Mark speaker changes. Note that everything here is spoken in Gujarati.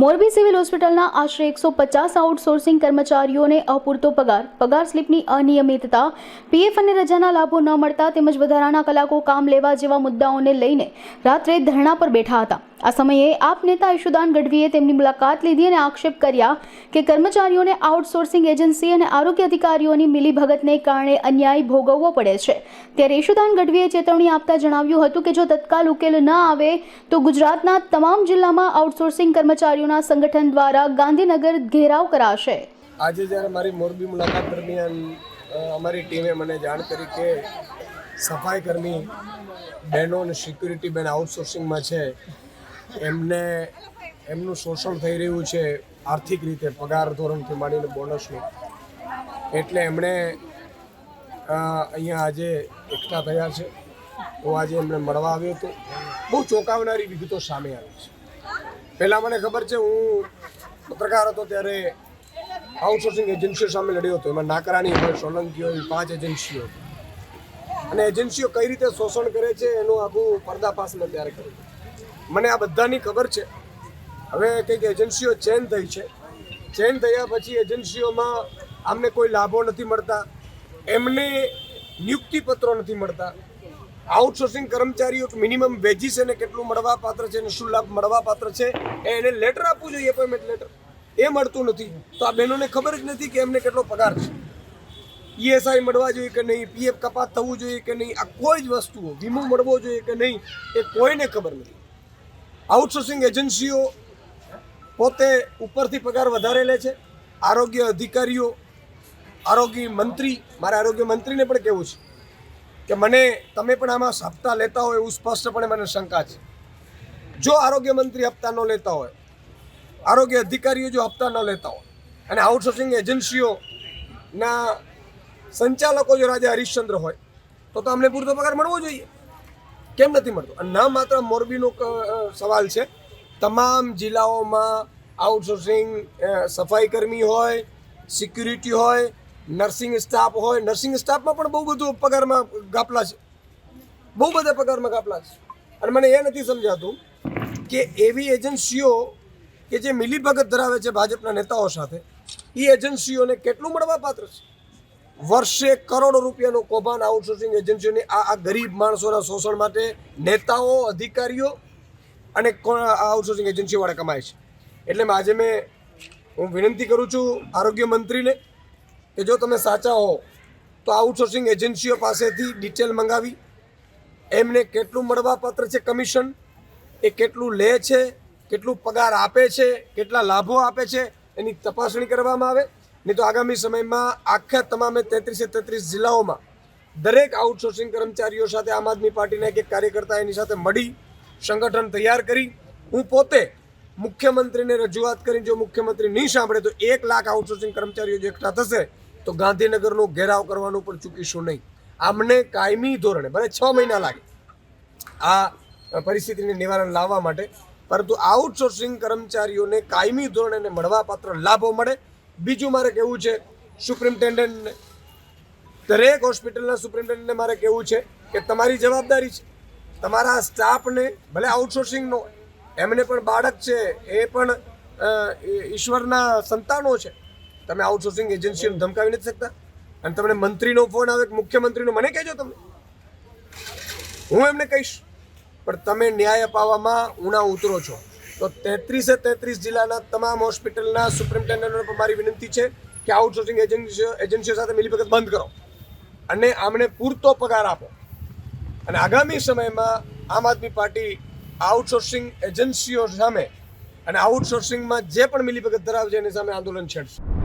Speaker 1: મોરબી સિવિલ હોસ્પિટલના આશરે એકસો પચાસ આઉટસોર્સિંગ કર્મચારીઓને અપૂરતો પગાર પગાર સ્લીપની અનિયમિતતા, પીએફ અને રજાના લાભો ન મળતા તેમજ વધારાના કલાકો કામ લેવા જેવા મુદ્દાઓને લઈને રાત્રે ધરણા પર બેઠા હતા. આ સમયે આપ નેતા યશુદાન ગઢવીએ તેમની મુલાકાત લીધી અને આક્ષેપ કર્યા કે કર્મચારીઓને આઉટસોર્સિંગ એજન્સી અને આરોગ્ય અધિકારીઓની મિલીભગતને કારણે અન્યાય ભોગવવો પડે છે. ત્યારે યશુદાન ગઢવીએ ચેતવણી આપતા જણાવ્યું હતું કે જો તત્કાલ ઉકેલ ન આવે તો ગુજરાતના તમામ જિલ્લામાં આઉટસોર્સિંગ કર્મચારીઓના સંગઠન દ્વારા ગાંધીનગર ઘેરાવ કરાશે.
Speaker 2: આજે જ્યારે મારી મોરબી મુલાકાત દરમિયાન અમારી ટીમે મને જાણ કરી કે સફાઈ કર્મી બહેનો અને સિક્યુરિટી બેન આઉટસોર્સિંગમાં છે. એમને, એમનું શોષણ થઈ રહ્યું છે આર્થિક રીતે, પગાર ધોરણથી માંડીને બોનસનું. એટલે એમણે અહીંયા આજે એકઠા થયા છે. હું આજે એમને મળવા આવ્યો હતો. બહુ ચોંકાવનારી વિગતો સામે આવી છે. પહેલાં મને ખબર છે, હું પત્રકાર હતો ત્યારે આઉટસોર્સિંગ એજન્સીઓ સામે લડ્યો હતો. એમાં નાકરાની હોય, સોલંકી હોય પાંચ એજન્સીઓ અને એજન્સીઓ કઈ રીતે શોષણ કરે છે, એનું આખું પર્દાફાશ મેં ત્યારે કર્યું. મને આ બધાની ખબર છે. હવે કંઈક એજન્સીઓ ચેન્જ થઈ છે. ચેન્જ થયા પછી એજન્સીઓમાં આમને કોઈ લાભો નથી મળતા. એમને નિયુક્તિપત્રો નથી મળતા. આઉટસોર્સિંગ કર્મચારીઓ મિનિમમ વેજીસ એને કેટલું મળવા પાત્ર છે અને શું લાભ મળવા પાત્ર છે એને લેટર આપવું જોઈએ એપોઇન્ટમેન્ટ લેટર એ મળતું નથી. તો આ બહેનોને ખબર જ નથી કે એમને કેટલો પગાર છે. ઈએસઆઈ મળવા જોઈએ કે નહીં પીએફ કપાત થવું જોઈએ કે નહીં, આ કોઈ જ વસ્તુઓ, વીમો મળવો જોઈએ કે નહીં, એ કોઈને ખબર નથી. આઉટસોર્સિંગ એજન્સીઓ પોતે ઉપરથી પગાર વધારે લે છે. આરોગ્ય અધિકારીઓ, આરોગ્ય મંત્રી, મારે આરોગ્ય મંત્રીને પણ કહેવું છે. કે મને, તમે પણ આમાં હપ્તા લેતા હોય એવું સ્પષ્ટપણે મને શંકા છે. જો આરોગ્ય મંત્રી હપ્તા ન લેતા હોય, આરોગ્ય અધિકારીઓ જો હપ્તા ન લેતા હોય, અને આઉટસોર્સિંગ એજન્સીઓના સંચાલકો જો રાજા હરિશ્ચંદ્ર હોય, તો તો અમને પૂરતો પગાર મળવો જોઈએ. કેમ નથી મળતો? અને ન માત્ર મોરબીનો સવાલ છે, તમામ જિલ્લાઓમાં આઉટસોર્સિંગ સફાઈ કર્મી હોય સિક્યુરિટી હોય નર્સિંગ સ્ટાફ હોય, નર્સિંગ સ્ટાફમાં પણ બહુ બધું પગારમાં ગાપલા છે. બહુ બધા પગારમાં ગાપલા છે. અને મને એ નથી સમજાતું કે એવી એજન્સીઓ કે જે મિલીભગત ધરાવે છે ભાજપના નેતાઓ સાથે એ એજન્સીઓને કેટલું મળવા પાત્ર છે? વર્ષે કરોડો રૂપિયાનું કૌભાંડ આઉટસોર્સિંગ એજન્સીઓની આ આ ગરીબ માણસોના શોષણ માટે નેતાઓ, અધિકારીઓ અને આઉટસોર્સિંગ એજન્સીઓવાળા કમાય છે. એટલે આજે મેં હું વિનંતી કરું છું આરોગ્ય મંત્રીને કે જો તમે સાચા હો, તો આઉટસોર્સિંગ એજન્સીઓ પાસેથી ડિટેલ મંગાવી. એમને કેટલું મળવાપાત્ર છે કમિશન એ કેટલું લે છે? કેટલું પગાર આપે છે? કેટલા લાભો આપે છે? એની તપાસણી કરવામાં આવે. નહીં તો આગામી સમયમાં આખા તમામે તેત્રીસે તેત્રીસ જિલ્લાઓમાં દરેક આઉટસોર્સિંગ કર્મચારીઓ સાથે આમ આદમી પાર્ટીના એક કાર્યકર્તા એની સાથે મળી, સંગઠન તૈયાર કરી. હું પોતે મુખ્યમંત્રીને રજૂઆત કરી, જો મુખ્યમંત્રી નહીં સાંભળે તો એક લાખ આઉટસોર્સિંગ કર્મચારીઓ જે એકઠા થશે. તો ગાંધીનગરનો ઘેરાવ કરવાનું પણ ચૂકીશું નહીં. આમને કાયમી ધોરણે, ભલે છ મહિના લાગે, આ પરિસ્થિતિને નિવારણ લાવવા માટે, પરંતુ આઉટસોર્સિંગ કર્મચારીઓને કાયમી ધોરણે મળવાપાત્ર લાભો મળે. બીજું મારે કહેવું છે સુપ્રિન્ટેન્ડન્ટને દરેક હોસ્પિટલના સુપ્રિન્ટેન્ડન્ટને મારે કહેવું છે કે તમારી જવાબદારી છે. તમારા સ્ટાફને ભલે આઉટસોર્સિંગનો એમને પણ બાળક છે, એ પણ ઈશ્વરના સંતાનો છે. તમે આઉટસોર્સિંગ એજન્સીઓને ધમકાવી નથી શકતા? અને તમને મંત્રીનો ફોન આવે મુખ્યમંત્રીનો, મને કહેજો તમે. હું એમને કહીશ. પણ તમે ન્યાય અપાવવામાં ઉણા ઉતરો છો. તો તેત્રીસે તેત્રીસ જિલ્લાના તમામ હોસ્પિટલના સુપ્રિન્ટેન્ડન્ટને પણ મારી વિનંતી છે કે આઉટસોર્સિંગ એજન્સીઓ એજન્સીઓ સાથે મિલીભગત બંધ કરો. અને આમને પૂરતો પગાર આપો. અને આગામી સમયમાં આમ આદમી પાર્ટી આઉટસોર્સિંગ એજન્સીઓ સામે અને આઉટસોર્સિંગમાં જે પણ મિલીભગત ધરાવે છે એની સામે આંદોલન છેડશે.